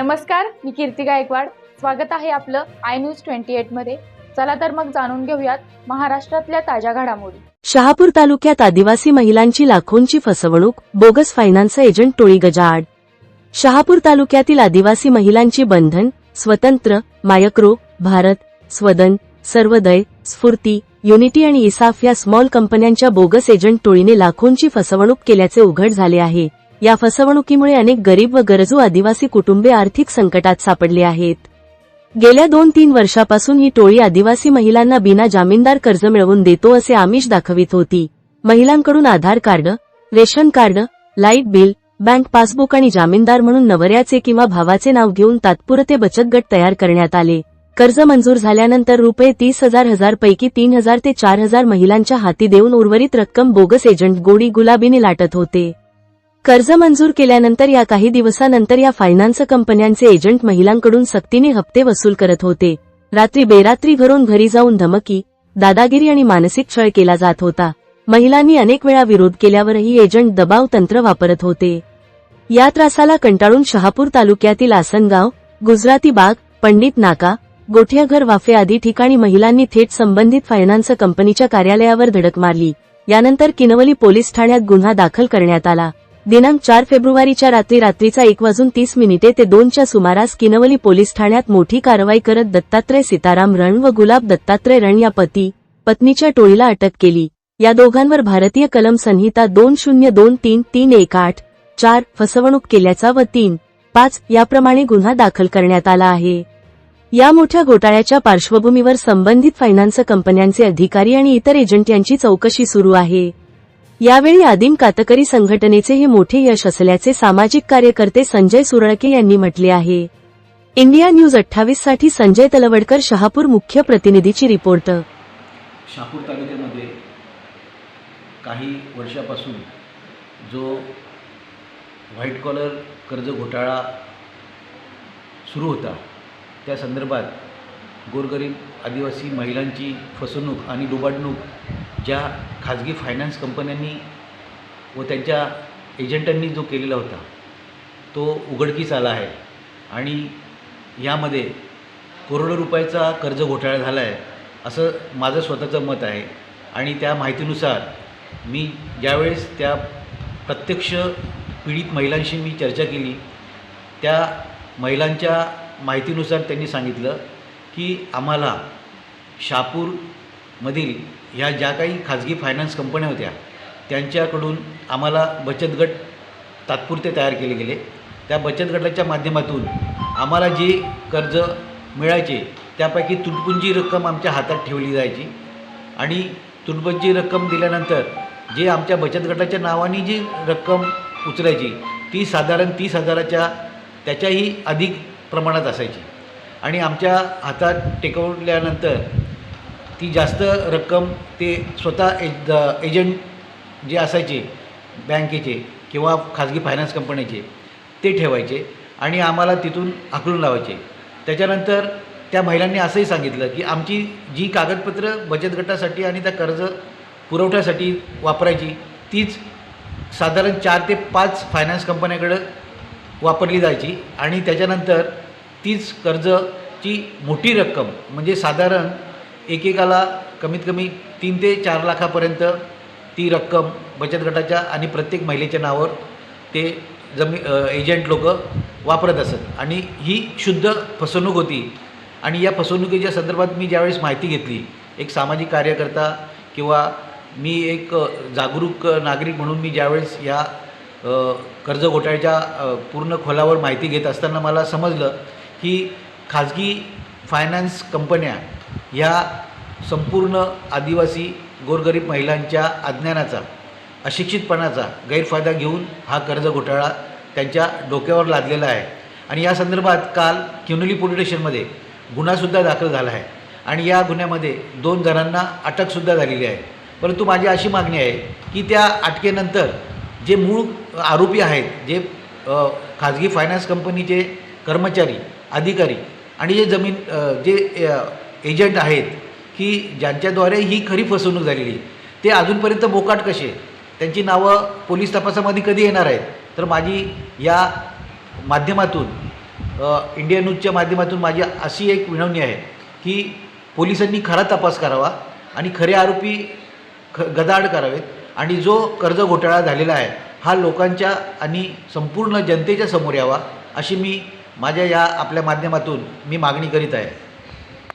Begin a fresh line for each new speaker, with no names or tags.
नमस्कार मी कीर्ती गायकवाड. स्वागत आहे आपलं आय न्यूज ट्वेंटी एटमध्ये. चला तर मग जाणून घेऊयात महाराष्ट्रातल्या ताज्या घडामोडी.
शहापूर तालुक्यात आदिवासी महिलांची लाखोंची फसवणूक बोगस फायनान्स एजंट टोळी गजाआड. शहापूर तालुक्यातील आदिवासी महिलांची बंधन स्वतंत्र मायक्रो भारत स्वदन सर्वदय स्फूर्ती युनिटी आणि इसाफ या स्मॉल कंपन्यांच्या बोगस एजंट टोळीने लाखोंची फसवणूक केल्याचे उघड झाले आहे. या फसवणुकीमुळे अनेक गरीब व गरजू आदिवासी कुटुंबे आर्थिक संकटात सापडली आहेत. गेल्या दोन तीन वर्षापासून ही टोळी आदिवासी महिलांना बिना जामीनदार कर्ज मिळवून देतो असे आमिष दाखवित होती. महिलांकडून Aadhaar card ration card light bill bank passbook आणि जामीनदार म्हणून नवऱ्याचे किंवा भावाचे नाव घेऊन तात्पुरते बचत गट तयार करण्यात आले. कर्ज मंजूर झाल्यानंतर रुपये तीस हजार हजार पैकी तीन हजार ते चार हजार महिलांच्या हाती देऊन उर्वरित रक्कम बोगस एजंट गोडी गुलाबीने लाटत होते. कर्ज मंजूर केल्यानंतर या काही दिवसानंतर या फायनान्स कंपन्यांचे एजंट महिलांकडून सक्तीने हप्ते वसूल करत होते. रात्री बेरात्री घरून घरी जाऊन धमकी दादागिरी आणि मानसिक छळ केला जात होता. महिलांनी अनेक वेळा विरोध केल्यावरही एजंट दबाव तंत्र वापरत होते. या त्रासाला कंटाळून शहापूर तालुक्यातील आसनगाव गुजराती बाग पंडित नाका गोठ्याघर वाफे आदी ठिकाणी महिलांनी थेट संबंधित फायनान्स कंपनीच्या कार्यालयावर धडक मारली. यानंतर किनवली पोलीस ठाण्यात गुन्हा दाखल करण्यात आला. दिनांक चार फेब्रुवारीच्या रात्री रात्रीचा एक वाजून तीस मिनिटे ते दोनच्या सुमारास किनवली पोलीस ठाण्यात मोठी कारवाई करत दत्तात्रय सीताराम रण व गुलाब दत्तात्रय रण या पती पत्नीच्या टोळीला अटक केली. या दोघांवर भारतीय कलम संहिता दोन शून्य दोन तीन तीन एक आठ चार फसवणूक केल्याचा व तीन पाच याप्रमाणे गुन्हा दाखल करण्यात आला आहे. या मोठ्या घोटाळ्याच्या पार्श्वभूमीवर संबंधित फायनान्स कंपन्यांचे अधिकारी आणि इतर एजंट यांची चौकशी सुरू आहे. यावेळी आदिम कातकरी संघटनेचे हे मोठे यश असल्याचे सामाजिक कार्यकर्ते संजय सुरळके यांनी म्हटले आहे. इंडिया न्यूज अठ्ठावीससाठी संजय तलवडकर शहापूर मुख्य प्रतिनिधीची रिपोर्ट.
शहापूर तालुक्यामध्ये काही वर्षापासून जो व्हाईट कॉलर कर्ज घोटाळा सुरू होता त्या संदर्भात गोरगरीब आदिवासी महिलांची फसवणूक आणि डुबाडणूक ज्या खाजगी फायनान्स कंपन्यांनी व त्यांच्या एजंटांनी जो केलेला होता तो उघडकीस आला आहे. आणि यामध्ये करोडो रुपयाचा कर्ज घोटाळा झाला आहे असं माझं स्वतःचं मत आहे. आणि त्या माहितीनुसार मी ज्यावेळेस त्या प्रत्यक्ष पीडित महिलांशी मी चर्चा केली त्या महिलांच्या माहितीनुसार त्यांनी सांगितलं की आम्हाला शापूर मधील ह्या ज्या काही खाजगी फायनान्स कंपन्या होत्या त्यांच्याकडून आम्हाला बचत गट तात्पुरते तयार केले गेले. त्या बचत गटाच्या माध्यमातून आम्हाला जे कर्ज मिळायचे त्यापैकी तुटपुंजी रक्कम आमच्या हातात ठेवली जायची. आणि तुटपुंजी रक्कम दिल्यानंतर जे आमच्या बचत गटाच्या नावाने जी रक्कम उचलायची ती साधारण तीस हजाराच्या त्याच्याही अधिक प्रमाणात असायची. आणि आमच्या हातात टेकवल्यानंतर ती जास्त रक्कम ते स्वतः एज एजंट जे असायचे बँकेचे किंवा खाजगी फायनान्स कंपनीचे ते ठेवायचे आणि आम्हाला तिथून हाकलून लावायचे. त्याच्यानंतर त्या महिलांनी असंही सांगितलं की आमची जी कागदपत्र बचत गटासाठी आणि त्या कर्ज पुरवठ्यासाठी वापरायची तीच साधारण चार ते पाच फायनान्स कंपन्याकडं वापरली जायची आणि त्याच्यानंतर तीच कर्जची मोठी रक्कम म्हणजे साधारण एकेकाला कमीत कमी तीन ते चार लाखापर्यंत ती रक्कम बचत गटाच्या आणि प्रत्येक महिलेच्या नावावर ते जमी एजंट लोक वापरत असत. आणि ही शुद्ध फसवणूक होती. आणि या फसवणुकीच्या संदर्भात मी ज्यावेळेस माहिती घेतली एक सामाजिक कार्यकर्ता किंवा मी एक जागरूक नागरिक म्हणून मी ज्यावेळेस या कर्ज घोटाळ्याच्या पूर्ण खोलावर माहिती घेत असताना मला समजलं की खाजगी फायनान्स कंपन्या ह्या संपूर्ण आदिवासी गोरगरीब महिलांच्या अज्ञानाचा अशिक्षितपणाचा गैरफायदा घेऊन हा कर्ज घोटाळा त्यांच्या डोक्यावर लादलेला आहे. आणि या संदर्भात काल किवनली पोलीस स्टेशनमध्ये गुन्हासुद्धा दाखल झाला आहे. आणि या गुन्ह्यामध्ये दोन जणांना अटकसुद्धा झालेली आहे. परंतु माझी अशी मागणी आहे की त्या अटकेनंतर जे मूळ आरोपी आहेत जे खाजगी फायनान्स कंपनीचे कर्मचारी अधिकारी आणि जे जमीन जे एजंट आहेत की ज्यांच्याद्वारे ही खरी फसवणूक झालेली ते अजूनपर्यंत बोकाट कसे त्यांची नावं पोलीस तपासामध्ये कधी येणार आहेत? तर माझी या माध्यमातून इंडिया न्यूजच्या माध्यमातून माझी अशी एक विनवणी आहे की पोलिसांनी खरा तपास करावा आणि खरे आरोपी ख गदाड करावेत. आणि जो कर्ज घोटाळा झालेला आहे हा लोकांच्या आणि संपूर्ण जनतेच्या समोर यावा अशी मी माझ्या या आपल्या माध्यमातून मी मागणी करीत आहे.